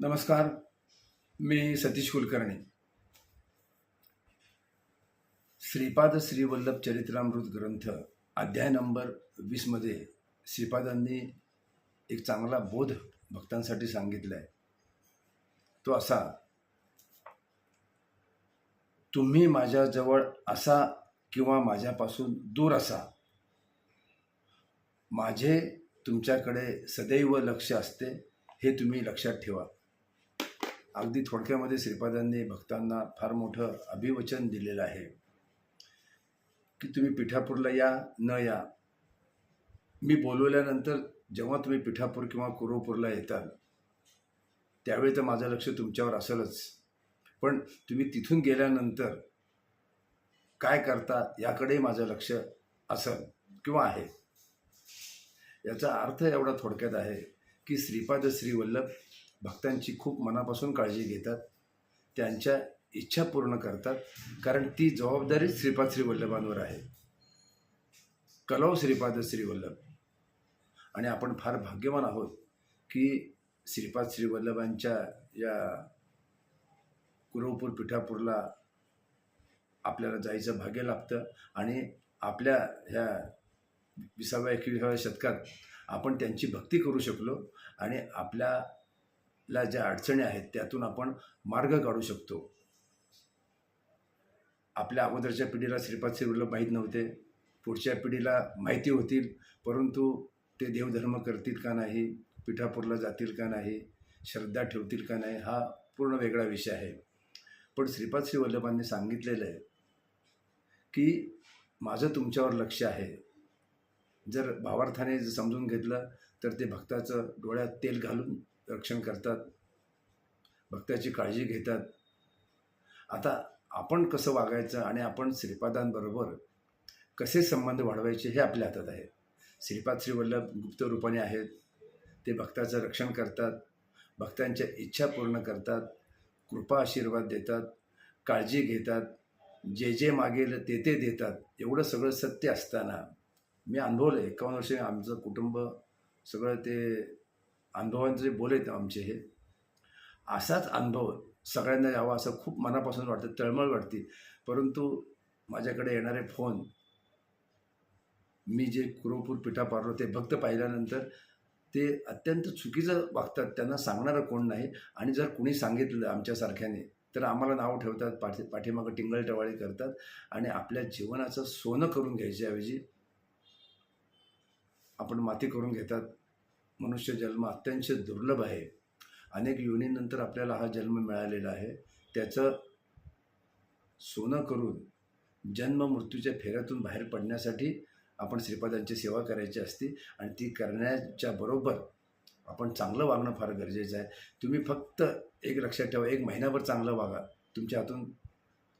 नमस्कार मी सतीश कुलकर्णी. श्रीपाद श्रीवल्लभ चरित्रामृत ग्रंथ अध्याय नंबर वीसमध्ये श्रीपादांनी एक चांगला बोध भक्तांसाठी सांगितला आहे तो असा तुम्ही माझ्याजवळ असा किंवा माझ्यापासून दूर असा. माझे तुमच्याकडे सदैव लक्ष असते हे तुम्ही लक्षात ठेवा. अगदी थोडक्यामध्ये श्रीपादांनी भक्तांना फार मोठं अभिवचन दिलेलं आहे. की तुम्ही पिठापूरला या न या. मी बोलवल्यानंतर जेव्हा तुम्ही पिठापूर किंवा कुरोपूरला येताल त्यावेळी तर माझं लक्ष तुमच्यावर असेलच. पण तुम्ही तिथून गेल्यानंतर काय करता याकडेही माझं लक्ष असेल किंवा आहे. याचा अर्थ एवढा थोडक्यात आहे की श्रीपाद श्रीवल्लभ भक्तांची खूप मनापासून काळजी घेतात त्यांच्या इच्छा पूर्ण करतात कारण ती जबाबदारी श्रीपाद श्रीवल्लभांवर आहे. कलव श्रीपाद श्रीवल्लभ. आणि आपण फार भाग्यवान आहोत की श्रीपाद श्रीवल्लभांच्या या कुरवपूर पिठापूरला आपल्याला जायचं भाग्य लाभतं आणि आपल्या ह्या विसाव्या एकविसाव्या शतकात आपण त्यांची भक्ती करू शकलो आणि आपल्या ला ज्या अडचणी आहेत त्यातून आपण मार्ग काढू शकतो. आपल्या अगोदरच्या पिढीला श्रीपाद श्रीवल्लभ माहीत नव्हते. पुढच्या पिढीला माहिती होतील परंतु ते देवधर्म करतील का नाही पिठापूरला जातील का नाही श्रद्धा ठेवतील का नाही हा पूर्ण वेगळा विषय आहे. पण श्रीपाद श्रीवल्लभांनी सांगितलेलं आहे की माझं तुमच्यावर लक्ष आहे. जर भावार्थाने जर समजून घेतलं तर ते भक्ताचं डोळ्यात तेल घालून रक्षण करतात भक्ताची काळजी घेतात. आता आपण कसं वागायचं आणि आपण श्रीपादांबरोबर कसे संबंध वाढवायचे हे आपल्या हातात आहे श्रीपाद श्रीवल्लभ गुप्त रूपाने आहेत. ते भक्ताचं रक्षण करतात भक्तांच्या इच्छा पूर्ण करतात कृपा आशीर्वाद देतात काळजी घेतात जे जे मागेल ते ते देतात. एवढं सगळं सत्य असताना मी अनुभवलं एकावन्न वर्ष आमचं कुटुंब सगळं ते अनुभवांचे बोलेत आमचे हे. असाच अनुभव सगळ्यांना यावा असं खूप मनापासून वाटतं तळमळ वाटते. परंतु माझ्याकडे येणारे फोन मी जे कुरोपूर पिठा पारलो ते भक्त पाहिल्यानंतर ते अत्यंत चुकीचं वागतात त्यांना सांगणारं कोण नाही. आणि जर कुणी सांगितलं आमच्यासारख्याने तर आम्हाला नाव ठेवतात पाठी पाठीमागं टिंगल टवाळी करतात आणि आपल्या जीवनाचं सोनं करून घ्यायच्याऐवजी आपण माती करून घेतात. मनुष्य जन्म अत्यंत दुर्लभ आहे. अनेक युनीनंतर आपल्याला हा जन्म मिळालेला आहे. त्याचं सोनं करून जन्म मृत्यूच्या फेऱ्यातून बाहेर पडण्यासाठी आपण श्रीपादांची सेवा करायची असते आणि ती करण्याच्या बरोबर आपण चांगलं वागणं फार गरजेचं आहे. तुम्ही फक्त एक लक्षात ठेवा एक महिनाभर चांगलं वागा. तुमच्या हातून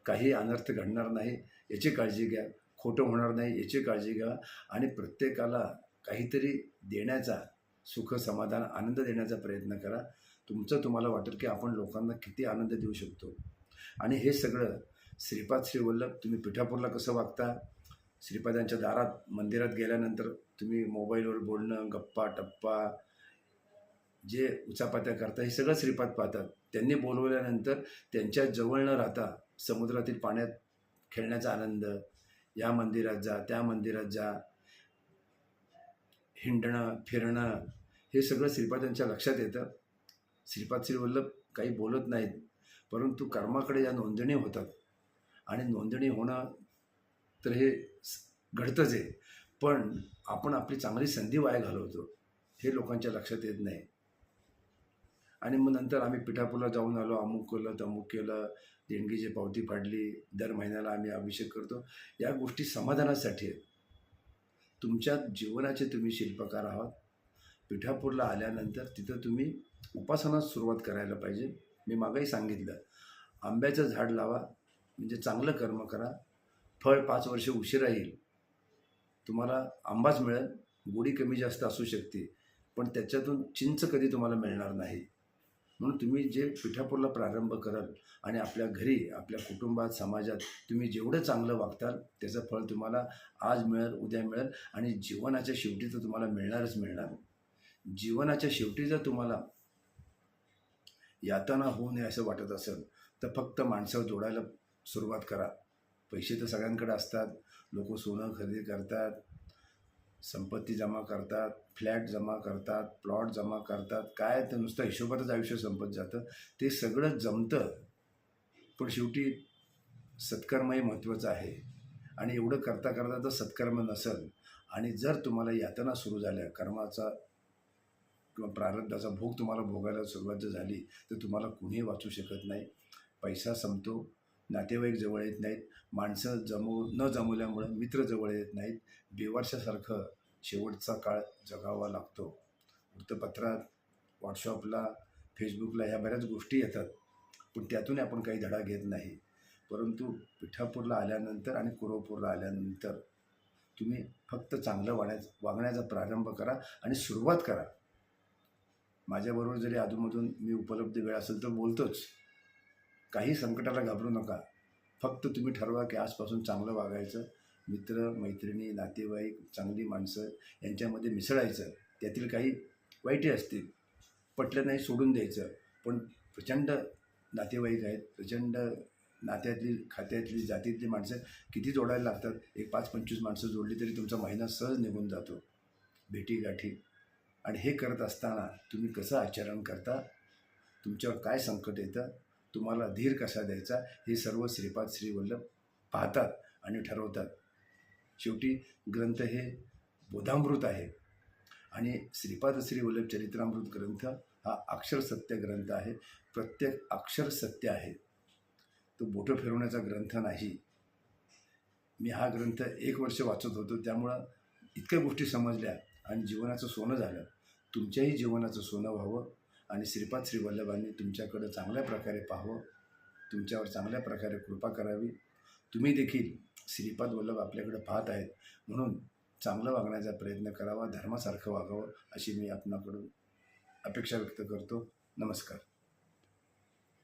काही अनर्थ घडणार नाही याची काळजी घ्या. खोटं होणार नाही याची काळजी घ्या. आणि प्रत्येकाला काहीतरी देण्याचा सुख समाधान आनंद देण्याचा प्रयत्न करा. तुमचं तुम्हाला वाटेल की आपण लोकांना किती आनंद देऊ शकतो. आणि हे सगळं श्रीपाद श्रीवल्लभ तुम्ही पिठापूरला कसं वागता? श्रीपादांच्या दारात मंदिरात गेल्यानंतर तुम्ही मोबाईलवर बोलणं गप्पा टप्पा जे उचापात्या करता हे सगळं श्रीपाद पाहतात. त्यांनी बोलवल्यानंतर त्यांच्या जवळ न राहता समुद्रातील पाण्यात खेळण्याचा आनंद या मंदिरात जा त्या मंदिरात जा हिंडणं फिरणं हे सगळं श्रीपादांच्या लक्षात येतं. श्रीपाद श्रीवल्लभ काही बोलत नाहीत परंतु कर्माकडे या नोंदणी होतात. आणि नोंदणी होणं तर हे घडतंच आहे. पण आपण आपली चांगली संधी वाया घालवतो हे लोकांच्या लक्षात येत नाही. आणि मग नंतर आम्ही पिठापूरला जाऊन आलो अमुक केलं तमुक केलं देणगीची पावती फाडली दर महिन्याला आम्ही अभिषेक करतो. या गोष्टी समाधानासाठी आहेत. तुमच्या जीवनाचे तुम्ही शिल्पकार आहात. पिठापूरला आल्यानंतर तिथं तुम्ही उपासनास सुरुवात करायला पाहिजे. मी मागंही सांगितलं. आंब्याचं झाड लावा म्हणजे चांगलं कर्म करा. फळ पाच वर्ष उशिरा येईल. तुम्हाला आंबाच मिळेल. गोडी कमी जास्त असू शकते. पण त्याच्यातून चिंच कधी तुम्हाला मिळणार नाही. म्हणून तुम्ही जे पिठापूरला प्रारंभ कराल आणि आपल्या घरी आपल्या कुटुंबात समाजात तुम्ही जेवढं चांगलं वागताल त्याचं फळ तुम्हाला आज मिळेल उद्या मिळेल आणि जीवनाच्या शेवटी तर तुम्हाला मिळणारच मिळणार. जीवनाच्या शेवटी जर तुम्हाला यातना होऊ नये असं वाटत असेल तर फक्त माणसं जोडायला सुरुवात करा. पैसे तर सगळ्यांकडे असतात. लोक सोनं खरेदी करतात. संपत्ती जमा करतात फ्लॅट जमा करतात प्लॉट जमा करतात काय तर नुसतं हिशोबातच आयुष्य संपत जातं. ते सगळं जमतं. पण शेवटी सत्कर्मही महत्त्वाचं आहे. आणि एवढं करता करता तर सत्कर्म नसेल. आणि जर तुम्हाला यातना सुरू झाल्या कर्माचा किंवा प्रारब्धाचा भोग तुम्हाला भोगायला सुरुवात जर झाली तर तुम्हाला कुणीही वाचू शकत नाही. पैसा संपतो नातेवाईक जवळ येत नाहीत माणसं जमव न जमवल्यामुळं मित्र जवळ येत नाहीत बेवारशासारखं शेवटचा काळ जगावा लागतो. वृत्तपत्रात व्हॉट्सअपला फेसबुकला ह्या बऱ्याच गोष्टी येतात पण त्यातून आपण काही धडा घेत नाही. परंतु पिठापूरला आल्यानंतर आणि कुरोपूरला आल्यानंतर तुम्ही फक्त चांगलं वाढायचं वागण्याचा प्रारंभ करा आणि सुरुवात करा. माझ्याबरोबर जरी अधूनमधून मी उपलब्ध वेळ असेल तर बोलतोच. काही संकटाला घाबरू नका. फक्त तुम्ही ठरवा की आजपासून चांगलं वागायचं. मित्र मैत्रिणी नातेवाईक चांगली माणसं यांच्यामध्ये मिसळायचं. त्यातील काही वाईटही असतील पटलं नाही सोडून द्यायचं. पण प्रचंड नातेवाईक आहेत प्रचंड नात्यातली खात्यातली जातीतली माणसं किती जोडायला लागतात? एक पाच पंचवीस माणसं जोडली तरी तुमचा महिना सहज निघून जातो. भेटीगाठी. आणि हे करत असताना तुम्ही कसं आचरण करता? तुमच्यावर काय संकट येतं? तुम्हाला धीर कसा द्यायचा? हे सर्व श्रीपाद श्रीवल्लभ पाहतात आणि ठरवतात. शेवटी ग्रंथ हे बोधामृत आहे. आणि श्रीपाद श्री वल्लभ चरित्रामृत ग्रंथ हा अक्षर सत्य ग्रंथ आहे. प्रत्येक अक्षर सत्य आहे. तो बोटं फिरवण्याचा ग्रंथ नाही. मी हा ग्रंथ एक वर्ष वाचत होतो. त्यामुळं इतक्या गोष्टी समजल्या आणि जीवनाचं सोनं झालं. तुमच्याही जीवनाचं सोनं व्हावं आणि श्रीपाद श्री वल्लभांनी तुमच्याकडं चांगल्या प्रकारे पाहावं. तुमच्यावर चांगल्या प्रकारे कृपा करावी. तुम्ही देखील श्रीपाद वल्लभ आपल्याकडे पाहत आहेत. म्हणून चांगलं वागण्याचा प्रयत्न करावा धर्मासारखं वागावं अशी मी आपणाकडून अपेक्षा व्यक्त करतो. नमस्कार.